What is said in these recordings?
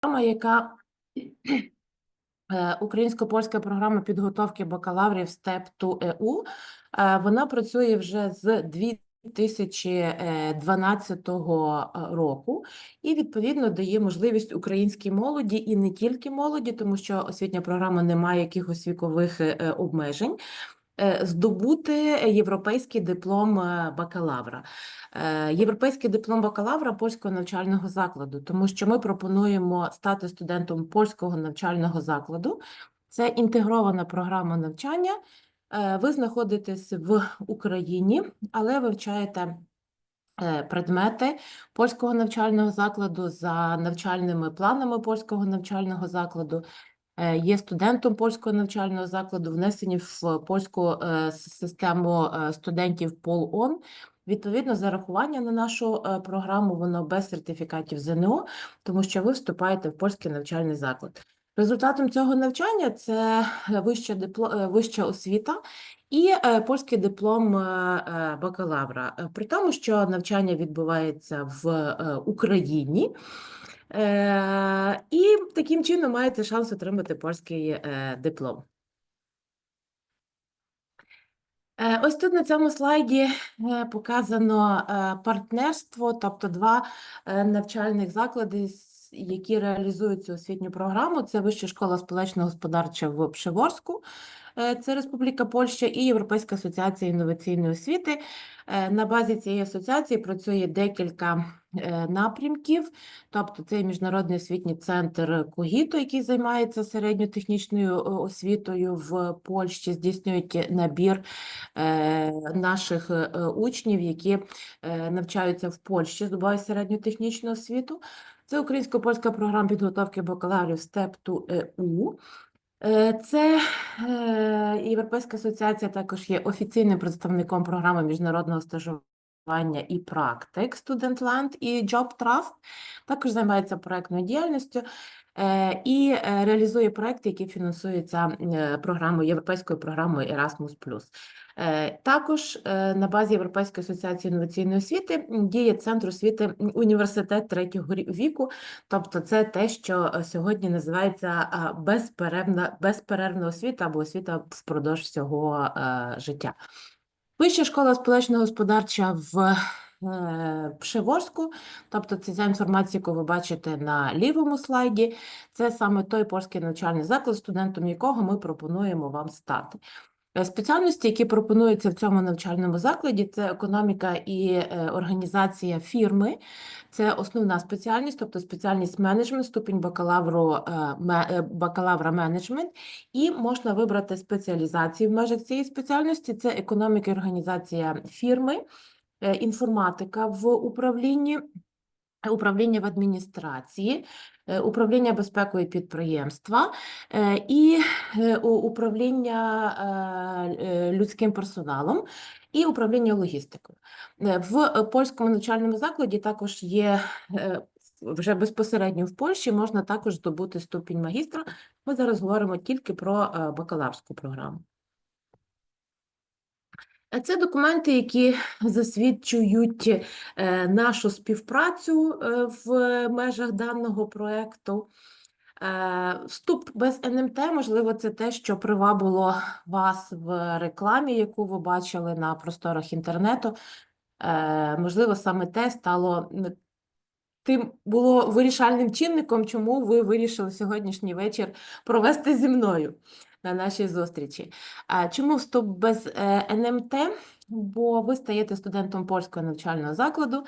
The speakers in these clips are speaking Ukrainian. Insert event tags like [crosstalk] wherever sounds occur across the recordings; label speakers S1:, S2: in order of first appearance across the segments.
S1: програма, яка е, українсько-польська програма підготовки бакалаврів STEP to EU. Е, Вона працює вже з 2012 року і відповідно дає можливість українській молоді і не тільки молоді, тому що освітня програма не має якихось вікових е, обмежень. Е, Здобути європейський диплом е, бакалавра. Е, Європейський диплом бакалавра польського навчального закладу, тому що ми пропонуємо стати студентом польського навчального закладу. Це інтегрована програма навчання. Ви знаходитесь в Україні, але вивчаєте предмети польського навчального закладу за навчальними планами польського навчального закладу. Е, Є студентом польського навчального закладу, внесені в польську е, систему е, студентів ПОЛ-ОН. Відповідно, зарахування на нашу програму воно без сертифікатів ЗНО, тому що ви вступаєте в польський навчальний заклад. Результатом цього навчання це вища, дипло, вища освіта і польський диплом бакалавра. При тому, що навчання відбувається в Україні. Е, І таким чином маєте шанс отримати польський е, диплом. Е, Ось тут на цьому слайді показано партнерство, тобто два навчальних заклади, які реалізують цю освітню програму. Це Вища школа сполечного господарча в Пшеворську, це Республіка Польща, і Європейська асоціація інноваційної освіти. Е, На базі цієї асоціації працює декілька е, напрямків. Тобто це міжнародний освітній центр Когіто, який займається середньотехнічною е, освітою в Польщі, здійснюють набір е, наших е, учнів, які е, навчаються в Польщі, здобувають середньотехнічну освіту. Це українсько-польська програма підготовки бакалаврів STEP to EU. Е, Це е, Європейська асоціація також є офіційним представником програми міжнародного стажування і практик Studentland і Job Trust. Також займається проектною діяльністю е, і е, реалізує проекти, які фінансуються е, програмою європейською програмою Erasmus+. Е, Також е, на базі Європейської асоціації інноваційної освіти діє центр освіти університет третього віку, тобто це те, що е, сьогодні називається безперервна, безперервна освіта або освіта впродовж всього е, життя. Вища школа сполечного господарча в Пшиворську, Пшеворську, тобто це ця інформація, яку ви бачите на лівому слайді, це саме той польський навчальний заклад, студентом якого ми пропонуємо вам стати. Е, Спеціальності, які пропонуються в цьому навчальному закладі, це економіка і е, організація фірми. Це основна спеціальність, тобто спеціальність менеджмент, ступінь бакалавру, е, бакалавра менеджмент. І можна вибрати спеціалізації в межах цієї спеціальності. Це економіка і організація фірми, інформатика в управлінні, управління в адміністрації, е, управління безпекою підприємства і е, управління людським персоналом і управління логістикою. В польському навчальному закладі також є вже безпосередньо в Польщі можна також здобути ступінь магістра. Ми зараз говоримо тільки про е, бакалаврську програму. Це документи, які засвідчують е, нашу співпрацю е, в межах даного проекту. Е, Вступ без НМТ, можливо, це те, що привабило вас в рекламі, яку ви бачили на просторах інтернету. Можливо, саме те стало тим було вирішальним чинником, чому ви вирішили сьогоднішній вечір провести зі мною на нашій зустрічі. Чому вступ без е, НМТ? Бо ви стаєте студентом польського навчального закладу.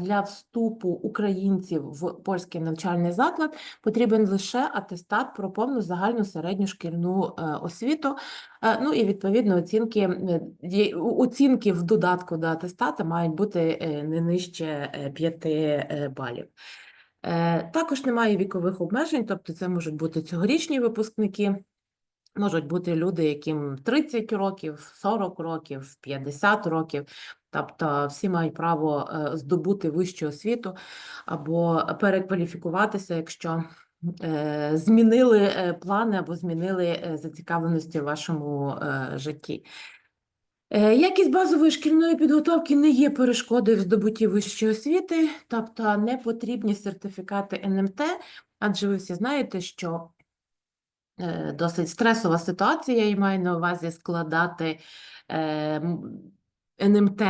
S1: Для вступу українців в польський навчальний заклад потрібен лише атестат про повну загальну середню шкільну е, освіту. Е, Ну і відповідно оцінки, оцінки в додатку до атестата мають бути не нижче 5 балів. Також немає вікових обмежень, тобто це можуть бути цьогорічні випускники. Можуть бути люди, яким 30 років, 40 років, 50 років. Тобто всі мають право е, здобути вищу освіту або перекваліфікуватися, якщо е, змінили е, плани або змінили зацікавленості в вашому житті. Якість базової шкільної підготовки не є перешкодою в здобутті вищої освіти, тобто не потрібні сертифікати НМТ, адже ви всі знаєте, що досить стресова ситуація, і маю на увазі складати е, НМТ.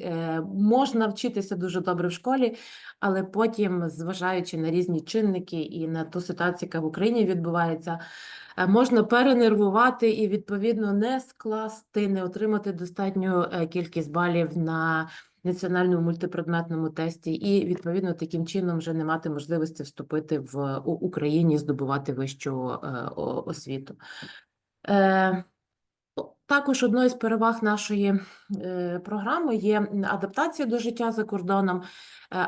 S1: Е, Можна вчитися дуже добре в школі, але потім, зважаючи на різні чинники і на ту ситуацію, яка в Україні відбувається, е, можна перенервувати і, відповідно, не скласти, не отримати достатню е, кількість балів на національному мультипредметному тесті, і, відповідно, таким чином вже не мати можливості вступити в Україні, здобувати вищу е, освіту. Е, Також одною з переваг нашої програми є адаптація до життя за кордоном, е,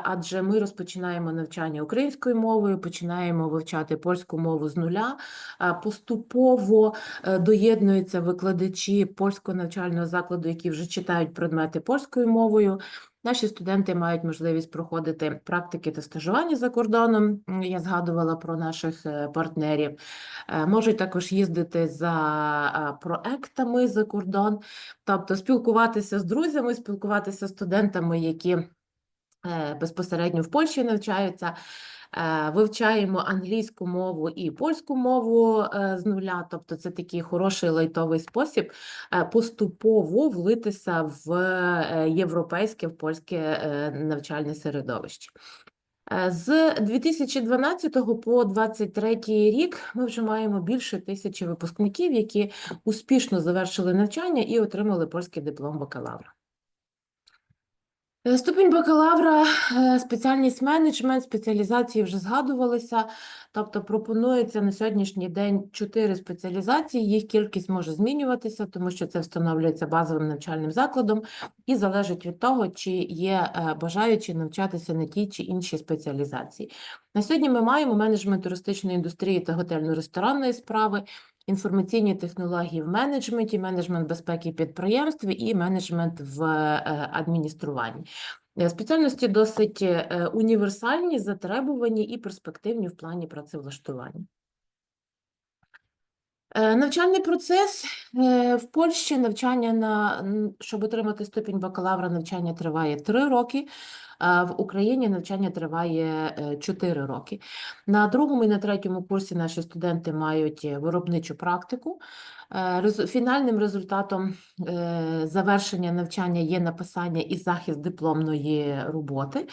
S1: адже ми розпочинаємо навчання українською мовою, починаємо вивчати польську мову з нуля. е, Поступово е, доєднуються викладачі польського навчального закладу, які вже читають предмети польською мовою. Наші студенти мають можливість проходити практики та стажування за кордоном. Я згадувала про наших е, партнерів. Е, Можуть також їздити за е, проектами за кордон, тобто спілкуватися з друзями, спілкуватися з студентами, які е, безпосередньо в Польщі навчаються. Е, Вивчаємо англійську мову і польську мову е, з нуля, тобто це такий хороший лайтовий спосіб поступово влитися в європейське, в польське навчальне середовище. Е, З 2012 по 2023 рік ми вже маємо більше тисячі випускників, які успішно завершили навчання і отримали польський диплом бакалавра. Е, Ступінь бакалавра, е, спеціальність менеджмент, спеціалізації вже згадувалися. Тобто пропонується на сьогоднішній день чотири спеціалізації. Їх кількість може змінюватися, тому що це встановлюється базовим навчальним закладом і залежить від того, чи є е, бажаючі навчатися на тій чи іншій спеціалізації. На сьогодні ми маємо менеджмент туристичної індустрії та готельно-ресторанної справи, інформаційні технології в менеджменті, менеджмент безпеки підприємств і менеджмент в е, адмініструванні. Е, Спеціальності досить е, універсальні, затребувані і перспективні в плані працевлаштування. Навчальний процес в Польщі навчання на щоб отримати ступінь бакалавра, навчання триває 3 роки. В Україні навчання триває 4 роки. На другому і на третьому курсі наші студенти мають е, виробничу практику. Е, Фінальним результатом е, завершення навчання є написання і захист дипломної роботи.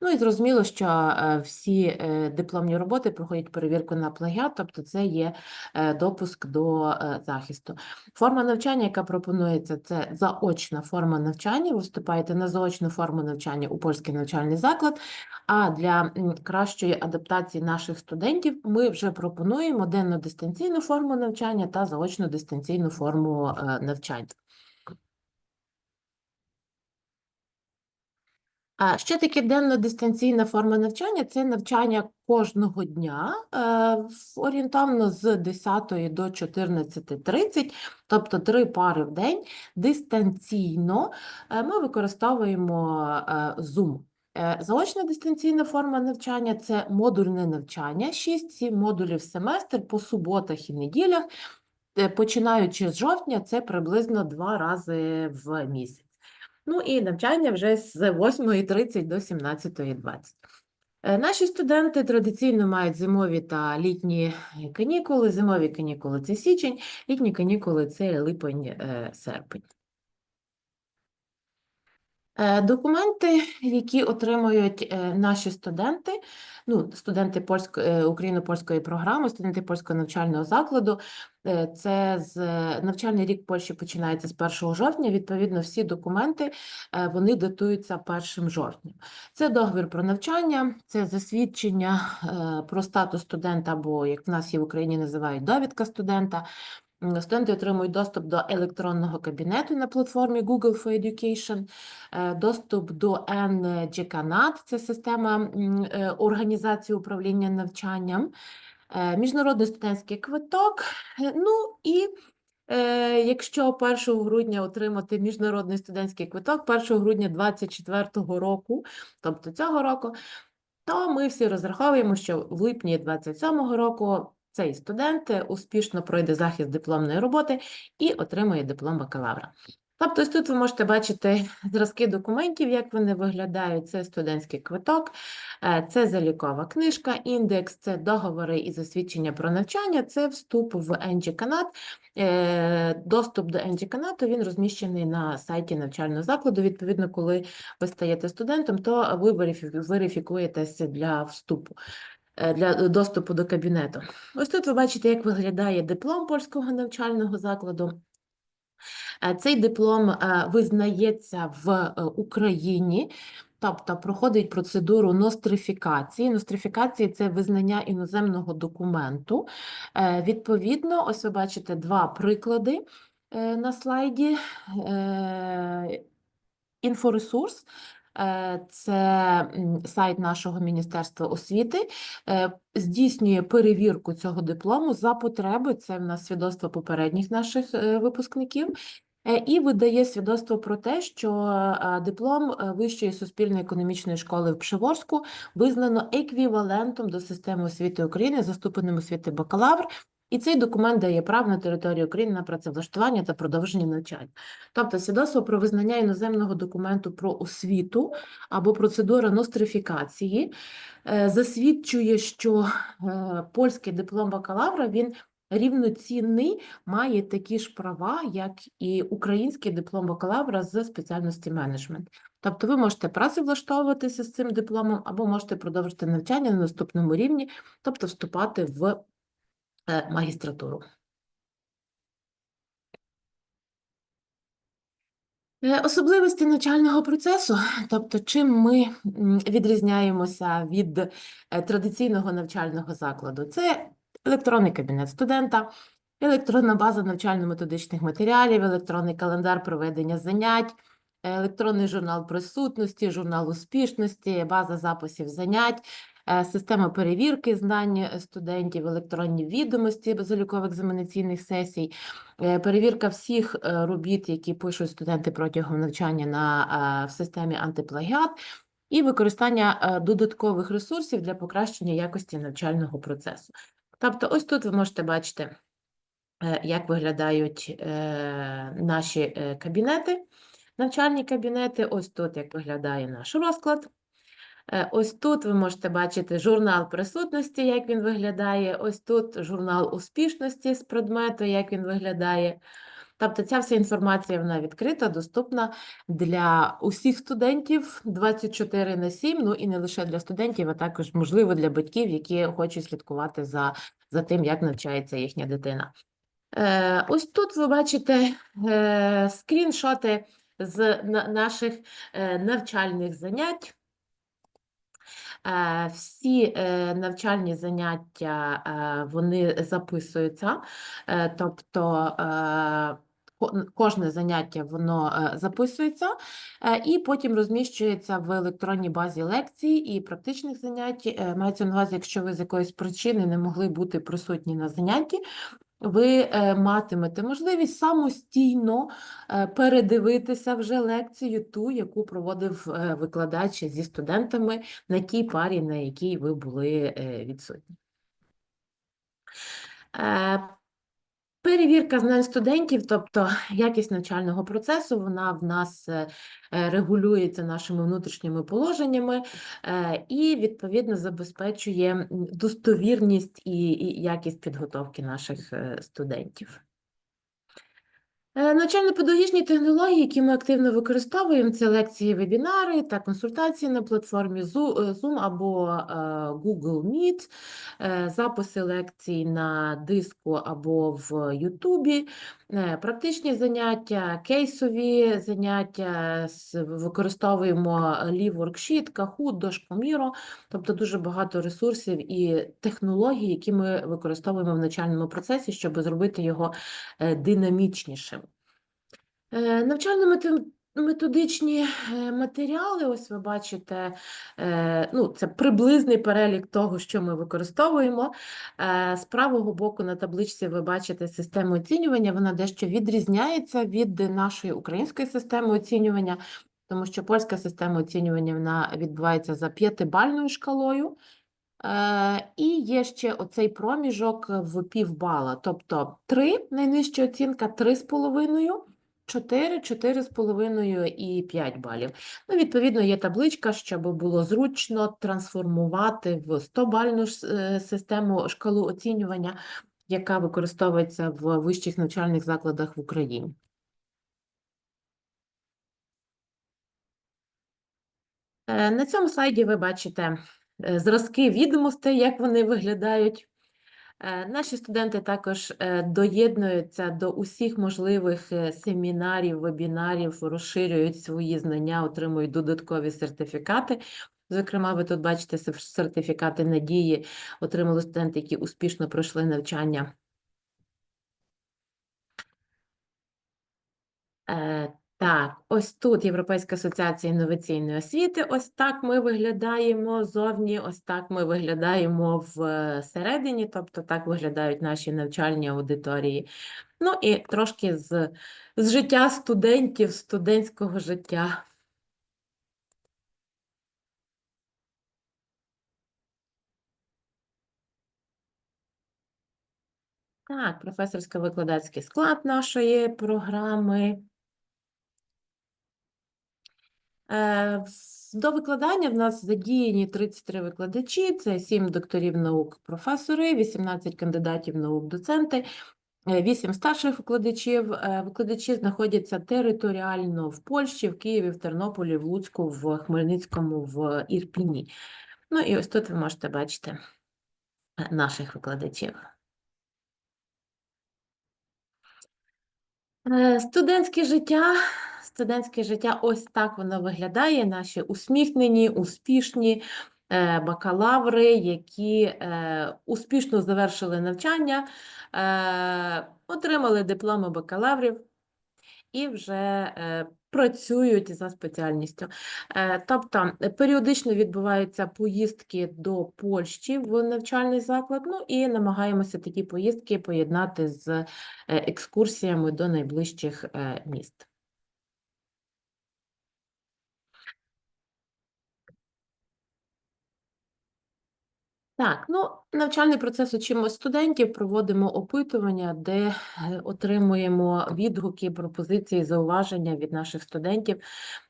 S1: Ну і зрозуміло, що е, всі е, дипломні роботи проходять перевірку на плагіат, тобто це є е, допуск до захисту. Форма навчання, яка пропонується, це заочна форма навчання. Ви вступаєте на заочну форму навчання у польський навчальний заклад. А для кращої адаптації наших студентів ми вже пропонуємо денну дистанційну форму навчання та заочну дистанційну форму навчання. Що таке денно-дистанційна форма навчання? Це навчання кожного дня, е, орієнтовно з 10 до 14.30, тобто три пари в день. Дистанційно е, ми використовуємо е, Zoom. Заочна дистанційна форма навчання це модульне навчання, 6-7 модулів в семестр по суботах і неділях. Починаючи з жовтня, це приблизно два рази в місяць. Ну і навчання вже з 8.30 до 17.20. Е, Наші студенти традиційно мають зимові та літні канікули. Зимові канікули це січень, літні канікули це липень-серпень. Е, Документи, які отримують е, наші студенти, ну, студенти польсько, е, Україно-польської програми, студенти польського навчального закладу, це з навчальний рік Польщі починається з 1 жовтня. Відповідно, всі документи вони датуються 1 жовтня. Це договір про навчання, це засвідчення про статус студента, або як в нас є в Україні називають довідка студента. Студенти отримують доступ до електронного кабінету на платформі Google for Education, е, доступ до NGCANAT, це система е, організації управління навчанням, е, міжнародний студентський квиток. Ну і якщо 1 грудня отримати міжнародний студентський квиток, 1 грудня 2024 року, тобто цього року, то ми всі розраховуємо, що в липні 27-го року цей студент е, успішно пройде захист дипломної роботи і отримує диплом бакалавра. Тобто, тут ви можете бачити [laughs] зразки документів, як вони виглядають. Це студентський квиток, е, це залікова книжка, індекс, це договори і засвідчення про навчання, це вступ в NG-канат. Е, Доступ до NG-канату він розміщений на сайті навчального закладу. Відповідно, коли ви стаєте студентом, то ви верифікуєтеся для вступу. Е, Для доступу до кабінету. Ось тут ви бачите, як виглядає диплом польського навчального закладу. Е, Цей диплом е, визнається в е, Україні, тобто проходить процедуру нострифікації. Нострифікації це визнання іноземного документу. Е, Відповідно, ось ви бачите два приклади е, на слайді. Е, Інфоресурс. Е, Це сайт нашого Міністерства освіти, е, здійснює перевірку цього диплому за потреби. Це в нас свідоцтво попередніх наших е, випускників. І видає свідоцтво про те, що диплом Вищої суспільно-економічної школи в Пшеворську визнано еквівалентом до системи освіти України за ступенем освіти бакалавр, і цей документ дає право на території України на працевлаштування та продовження навчання. Тобто свідоцтво про визнання іноземного документу про освіту або процедура нострифікації е, засвідчує, що е, польський диплом бакалавра він рівноцінний, має такі ж права, як і український диплом бакалавра з спеціальності менеджмент. Тобто ви можете працевлаштовуватися з цим дипломом або можете продовжити навчання на наступному рівні, тобто вступати в магістратуру. Е, Особливості навчального процесу, тобто чим ми відрізняємося від е, традиційного навчального закладу, це електронний кабінет студента, електронна база навчально-методичних матеріалів, електронний календар проведення занять, е, електронний журнал присутності, журнал успішності, база записів занять, е, система перевірки знань е, студентів, електронні відомості залікових екзаменаційних сесій, Е, Перевірка всіх е, робіт, які пишуть студенти протягом навчання на, в системі антиплагіат, і використання додаткових ресурсів для покращення якості навчального процесу. Тобто, ось тут ви можете бачити, як виглядають наші кабінети, навчальні кабінети. Ось тут як виглядає наш розклад. Е, Ось тут ви можете бачити журнал присутності, як він виглядає. Ось тут журнал успішності з предмету, як він виглядає. Тобто ця вся інформація вона відкрита, доступна для усіх студентів 24 на 7, ну і не лише для студентів, а також, можливо, для батьків, які хочуть слідкувати за, за тим, як навчається їхня дитина. Е, Ось тут ви бачите е, скріншоти з на- наших е, навчальних занять. Е, Всі е, навчальні заняття е, вони записуються, тобто кожне заняття воно записується і потім розміщується в електронній базі лекцій і практичних занять. Мається на увазі, якщо ви з якоїсь причини не могли бути присутні на занятті, ви е, матимете можливість самостійно е, передивитися вже лекцію, ту, яку проводив е, викладач зі студентами на тій парі, на якій ви були відсутні. Перевірка знань студентів, тобто якість навчального процесу, вона в нас е, е, регулюється нашими внутрішніми положеннями е, і, відповідно, забезпечує достовірність і, якість підготовки наших студентів. Е, Навчально-педагогічні технології, які ми активно використовуємо, це лекції, вебінари та консультації на платформі е, Zoom або е, Google Meet, записи лекцій на диску або в Ютубі, практичні заняття, кейсові заняття, використовуємо Live Worksheet, Kahoot, Дошкоміро, тобто дуже багато ресурсів і технологій, які ми використовуємо в навчальному процесі, щоб зробити його динамічнішим. Е, Навчально-методичні е, матеріали, ось ви бачите, е, ну, це приблизний перелік того, що ми використовуємо. З правого боку на табличці ви бачите систему оцінювання, вона дещо відрізняється від нашої української системи оцінювання, тому що польська система оцінювання вона відбувається за п'ятибальною шкалою. І є ще оцей проміжок в півбала, тобто 3 найнижча оцінка, 3,5 4, 4,5 і 5 балів. Ну, відповідно, є табличка, щоб було зручно трансформувати в 100-бальну е, систему шкалу оцінювання, яка використовується в вищих навчальних закладах в Україні. Е, На цьому слайді ви бачите е, зразки відомостей, як вони виглядають. Е, Наші студенти також е, доєднуються до усіх можливих е, семінарів, вебінарів, розширюють свої знання, отримують додаткові сертифікати. Зокрема, ви тут бачите сертифікати надії, отримали студенти, які успішно пройшли навчання. Е, Так, ось тут Європейська асоціація інноваційної освіти. Ось так ми виглядаємо зовні, ось так ми виглядаємо всередині, тобто так виглядають наші навчальні аудиторії. Ну і трошки з, з життя студентів, студентського життя. Так, професорсько-викладацький склад нашої програми. Е, До викладання в нас задіяні 33 викладачі, це 7 докторів наук, професори, 18 кандидатів наук, доценти, 8 старших викладачів. Е, Викладачі знаходяться територіально в Польщі, в Києві, в Тернополі, в Луцьку, в Хмельницькому, в Ірпіні. Ну і ось тут ви можете бачити е, наших викладачів. Е, Студентське життя. Студентське життя ось так воно виглядає. Наші усміхнені, успішні е, бакалаври, які е, успішно завершили навчання, отримали дипломи бакалаврів і вже е, працюють за спеціальністю. Е, Тобто е, періодично відбуваються поїздки до Польщі в навчальний заклад, ну і намагаємося такі поїздки поєднати з екскурсіями до найближчих міст. Так, ну, навчальний процес учимо студентів, проводимо опитування, де е, отримуємо відгуки, пропозиції, зауваження від наших студентів,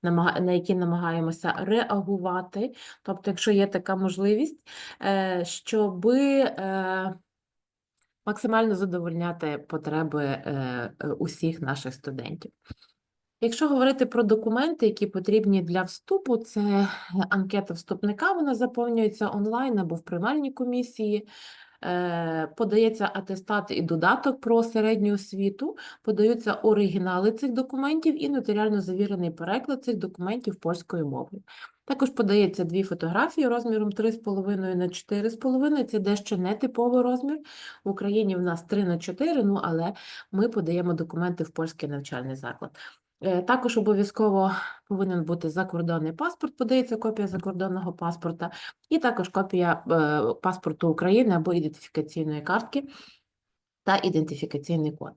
S1: на які намагаємося реагувати. Тобто, якщо є така можливість, щоб максимально задовольняти потреби е, е, усіх наших студентів. Якщо говорити про документи, які потрібні для вступу, це анкета вступника, вона заповнюється онлайн або в приймальній комісії. Е, Подається атестат і додаток про середню освіту, подаються оригінали цих документів і нотаріально завірений переклад цих документів польською мовою. Також подається дві фотографії розміром 3,5 на 4,5. Це дещо нетиповий розмір. В Україні в нас 3 на 4, ну але ми подаємо документи в польський навчальний заклад. Е, Також обов'язково повинен бути закордонний паспорт, подається копія закордонного паспорта, і також копія е, паспорту України або ідентифікаційної картки та ідентифікаційний код.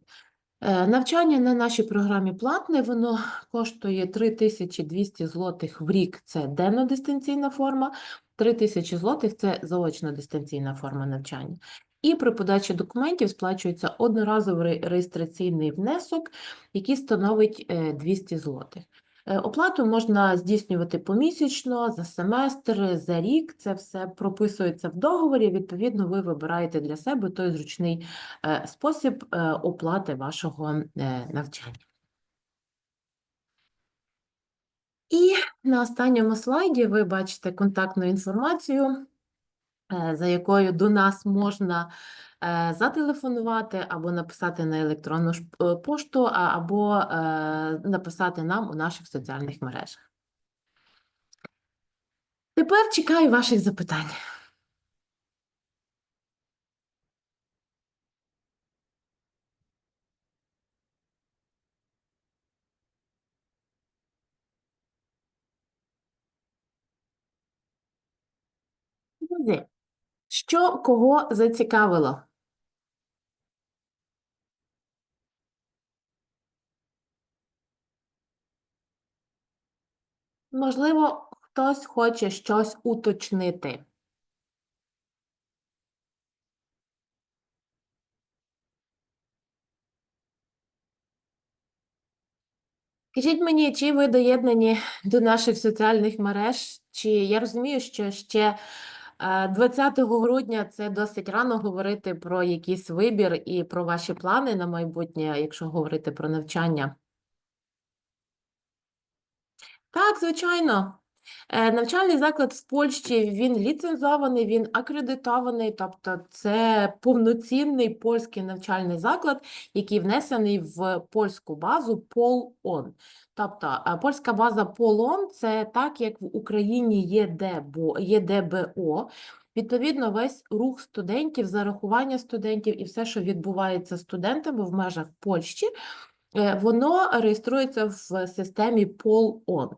S1: Е, Навчання на нашій програмі платне, воно коштує 3200 злотих в рік, це денно-дистанційна форма, 3000 злотих – це заочно-дистанційна форма навчання. І при подачі документів сплачується одноразовий реєстраційний внесок, який становить е, 200 злотих. Е, Оплату можна здійснювати помісячно, за семестр, за рік. Це все прописується в договорі. Відповідно, ви вибираєте для себе той зручний е, спосіб е, оплати вашого е, навчання. І на останньому слайді ви бачите контактну інформацію, е, за якою до нас можна е, зателефонувати або написати на електронну е, пошту, або е, написати нам у наших соціальних мережах. Тепер чекаю ваших запитань. Друзі, що кого зацікавило? Можливо, хтось хоче щось уточнити. Скажіть мені, чи ви доєднані до наших соціальних мереж? Чи я розумію, що ще 20 грудня це досить рано говорити про якийсь вибір і про ваші плани на майбутнє, якщо говорити про навчання? Так, звичайно. Е, Навчальний заклад в Польщі, він ліцензований, він акредитований, тобто це повноцінний польський навчальний заклад, який внесений в польську базу ПОЛ-ОН. Тобто е, польська база ПОЛ-ОН – це так, як в Україні є ДБО, є ДБО. Відповідно, весь рух студентів, зарахування студентів і все, що відбувається студентами в межах Польщі, Е, Воно реєструється в системі POL-ON.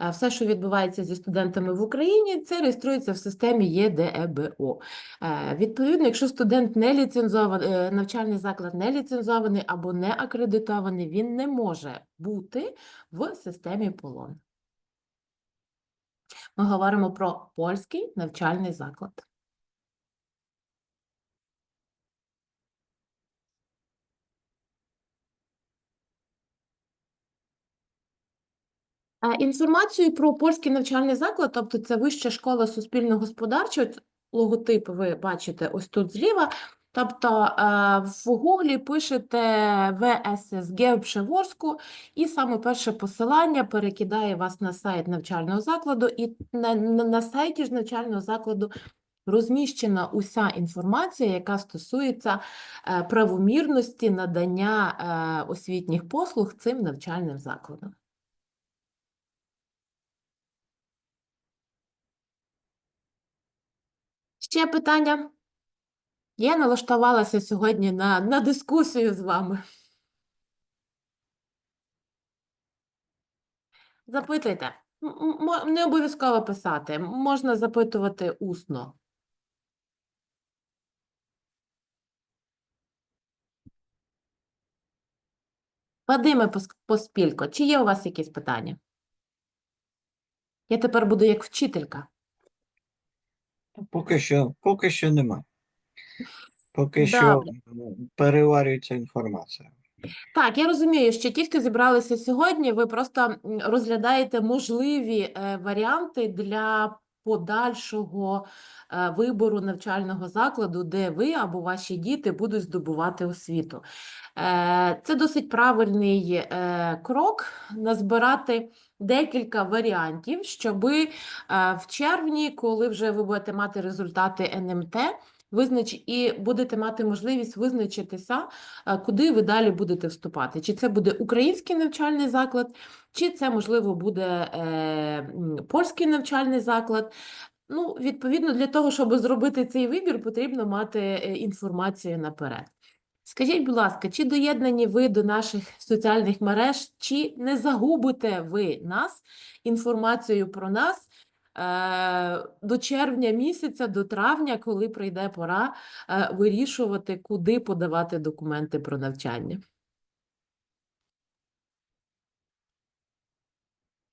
S1: Все, що відбувається зі студентами в Україні, це реєструється в системі ЄДЕБО. Е, Відповідно, якщо студент не ліцензований, е, навчальний заклад не ліцензований або не акредитований, він не може бути в системі POL-ON. Ми говоримо про польський навчальний заклад. Інформацію про польський навчальний заклад, тобто це Вища школа суспільно-господарча, логотип ви бачите ось тут зліва. Тобто е, в Гуглі пишете ВССГ Пшеворську, і саме перше посилання перекидає вас на сайт навчального закладу, і на, на, на сайті ж навчального закладу розміщена уся інформація, яка стосується е, правомірності надання е, освітніх послуг цим навчальним закладам. Ще питання? Я налаштувалася сьогодні на, на дискусію з вами. Запитуйте. Не обов'язково писати, можна запитувати усно. Вадиме Поспілько, чи є у вас якісь питання? Я тепер буду як вчителька.
S2: Поки що, поки що нема. Поки що
S1: Добре.
S2: переварюється інформація.
S1: Так, я розумію, що ті, хто зібралися сьогодні, ви просто м, розглядаєте можливі е, варіанти для подальшого е, вибору навчального закладу, де ви або ваші діти будуть здобувати освіту. Е, Це досить правильний е, крок назбирати декілька варіантів, щоби е, в червні, коли вже ви будете мати результати НМТ, визнач... і будете мати можливість визначитися, е, куди ви далі будете вступати. Чи це буде український навчальний заклад, чи це, можливо, буде е, польський навчальний заклад. Ну, відповідно, для того, щоб зробити цей вибір, потрібно мати е, інформацію наперед. Скажіть, будь ласка, чи доєднані ви до наших соціальних мереж, чи не загубите ви нас інформацією про нас е, до червня місяця, до травня, коли прийде пора е, вирішувати, куди подавати документи про навчання?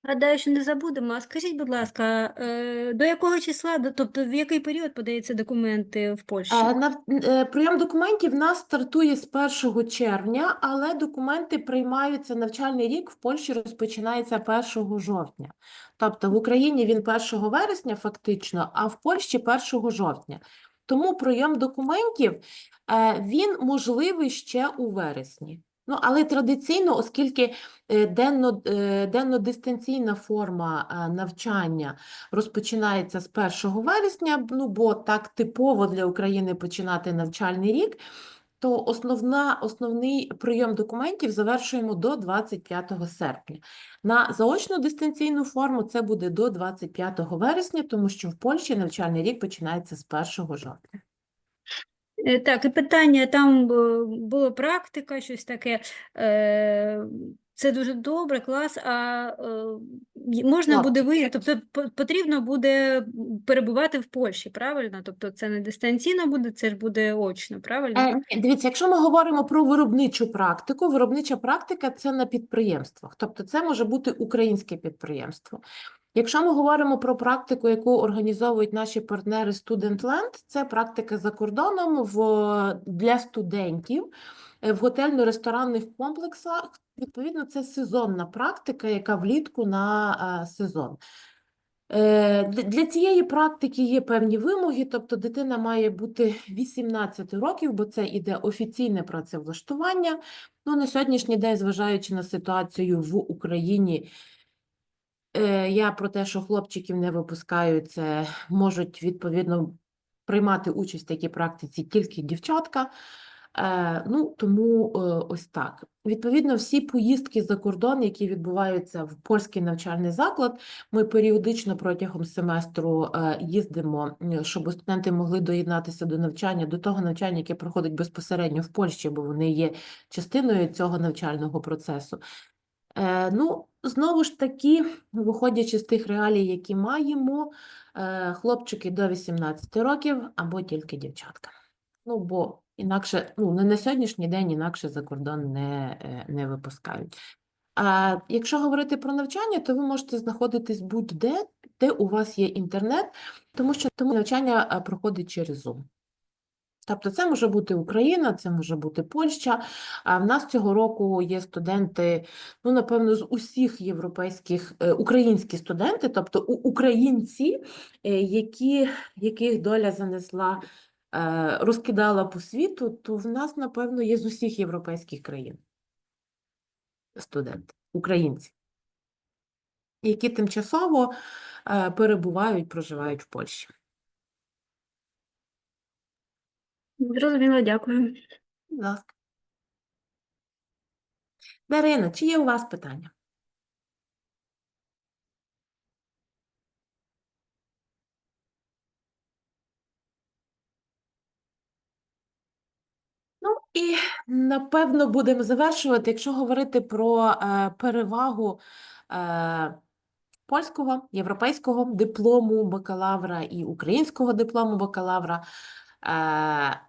S3: Гадаю, що не забудемо. А скажіть, будь ласка, е, до якого числа, тобто в який період подаються документи в Польщі?
S1: Нав- е, Прийом документів в нас стартує з 1 червня, але документи приймаються, навчальний рік в Польщі розпочинається 1 жовтня. Тобто в Україні він 1 вересня фактично, а в Польщі 1 жовтня. Тому прийом документів е, він можливий ще у вересні. Ну, але традиційно, оскільки е, денно, е, денно-дистанційна форма е, навчання розпочинається з 1 вересня, ну бо так типово для України починати навчальний рік, то основна, основний прийом документів завершуємо до 25 серпня. На заочну дистанційну форму це буде до 25 вересня, тому що в Польщі навчальний рік починається з 1 жовтня.
S3: Е, Так, і питання, там е, була практика, щось таке. е, Це дуже добре, клас, а можна буде виїхати, тобто потрібно буде перебувати в Польщі, правильно? Тобто це не дистанційно буде, це ж буде очно, правильно?
S1: Е, Дивіться, якщо ми говоримо про виробничу практику, виробнича практика це на підприємствах, тобто це може бути українське підприємство. Якщо ми говоримо про практику, яку організовують наші партнери Studentland, це практика за кордоном в, для студентів е, в готельно-ресторанних комплексах. Відповідно, це сезонна практика, яка влітку на е, сезон. Е, Для цієї практики є певні вимоги, тобто дитина має бути 18 років, бо це іде офіційне працевлаштування. Ну, на сьогоднішній день, зважаючи на ситуацію в Україні, Я про те, що хлопчиків не випускають, це можуть відповідно приймати участь в такій практиці тільки дівчатка. Е, Ну, тому е, ось так. Відповідно, всі поїздки за кордон, які відбуваються в польський навчальний заклад, ми періодично протягом семестру е, їздимо, щоб студенти могли доєднатися до навчання, до того навчання, яке проходить безпосередньо в Польщі, бо вони є частиною цього навчального процесу. Е, Ну, знову ж таки, виходячи з тих реалій, які маємо, е, хлопчики до 18 років або тільки дівчатка. Ну, бо інакше, ну, не на сьогоднішній день інакше за кордон не, е, не випускають. А якщо говорити про навчання, то ви можете знаходитись будь-де, де у вас є інтернет, тому що тому навчання проходить через Zoom. Тобто це може бути Україна, це може бути Польща. А в нас цього року є студенти, ну, напевно, з усіх європейських, е, українські студенти, тобто українці, е, які, яких доля занесла, е, розкидала по світу, то в нас, напевно, є з усіх європейських країн студенти, українці, які тимчасово перебувають, проживають в Польщі.
S3: Зрозуміло, дякую.
S1: Будь ласка. Дарина, чи є у вас питання? Ну і напевно будемо завершувати, якщо говорити про е, перевагу е, польського, європейського диплому бакалавра і українського диплому бакалавра. Е,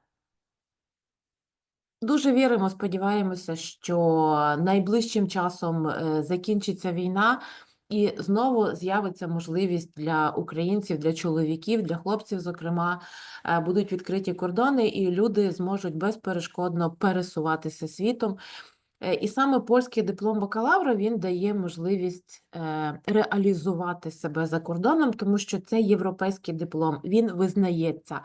S1: Дуже віримо, сподіваємося, що найближчим часом е, закінчиться війна і знову з'явиться можливість для українців, для чоловіків, для хлопців, зокрема, е, будуть відкриті кордони, і люди зможуть безперешкодно пересуватися світом. І саме польський диплом бакалавра він дає можливість реалізувати себе за кордоном, тому що це європейський диплом, він визнається.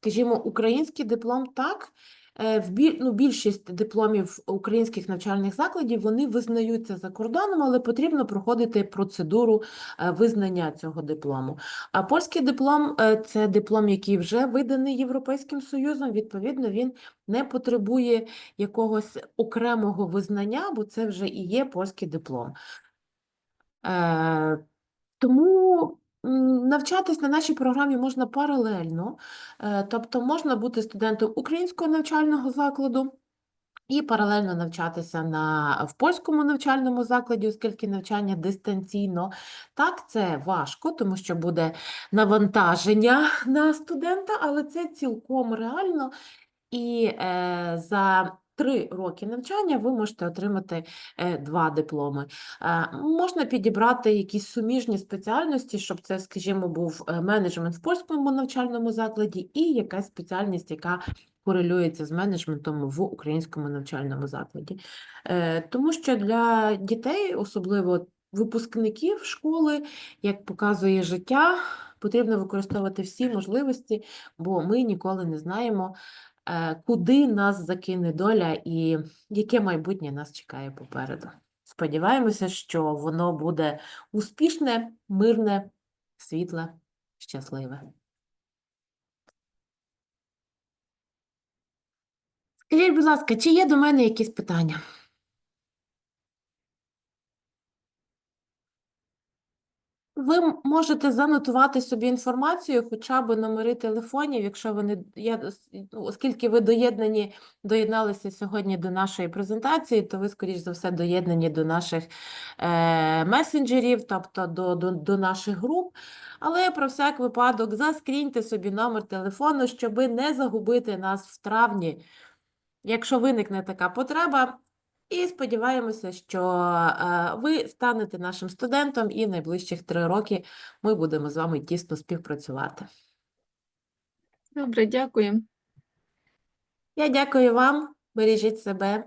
S1: Скажімо, український диплом так. Е, В біль, ну, більшість дипломів українських навчальних закладів вони визнаються за кордоном, але потрібно проходити процедуру е, визнання цього диплому. А польський диплом е, це диплом, який вже виданий Європейським Союзом. Відповідно, він не потребує якогось окремого визнання, бо це вже і є польський диплом. Тому навчатись на нашій програмі можна паралельно, Е, тобто можна бути студентом українського навчального закладу і паралельно навчатися на, в польському навчальному закладі, оскільки навчання дистанційно. Так, це важко, тому що буде навантаження на студента, але це цілком реально. І е, за три роки навчання ви можете отримати е, два дипломи. Е, можна підібрати якісь суміжні спеціальності, щоб це, скажімо, був е, менеджмент в польському навчальному закладі і якась спеціальність, яка корелюється з менеджментом в українському навчальному закладі. Тому що для дітей, особливо випускників школи, як показує життя, потрібно використовувати всі можливості, бо ми ніколи не знаємо, куди нас закине доля і яке майбутнє нас чекає попереду. Сподіваємося, що воно буде успішне, мирне, світле, щасливе. Скажіть, будь ласка, чи є до мене якісь питання? Ви можете занотувати собі інформацію, хоча б номери телефонів, якщо вони, я, ну, оскільки ви доєднані, доєдналися сьогодні до нашої презентації, то ви, скоріш за все, доєднані до наших е, месенджерів, тобто до, до, до наших груп. Але про всяк випадок заскріньте собі номер телефону, щоби не загубити нас в травні. Якщо виникне така потреба, І сподіваємося, що е, ви станете нашим студентом, і найближчих три роки ми будемо з вами тісно співпрацювати.
S4: Добре, дякую.
S1: Я дякую вам, бережіть себе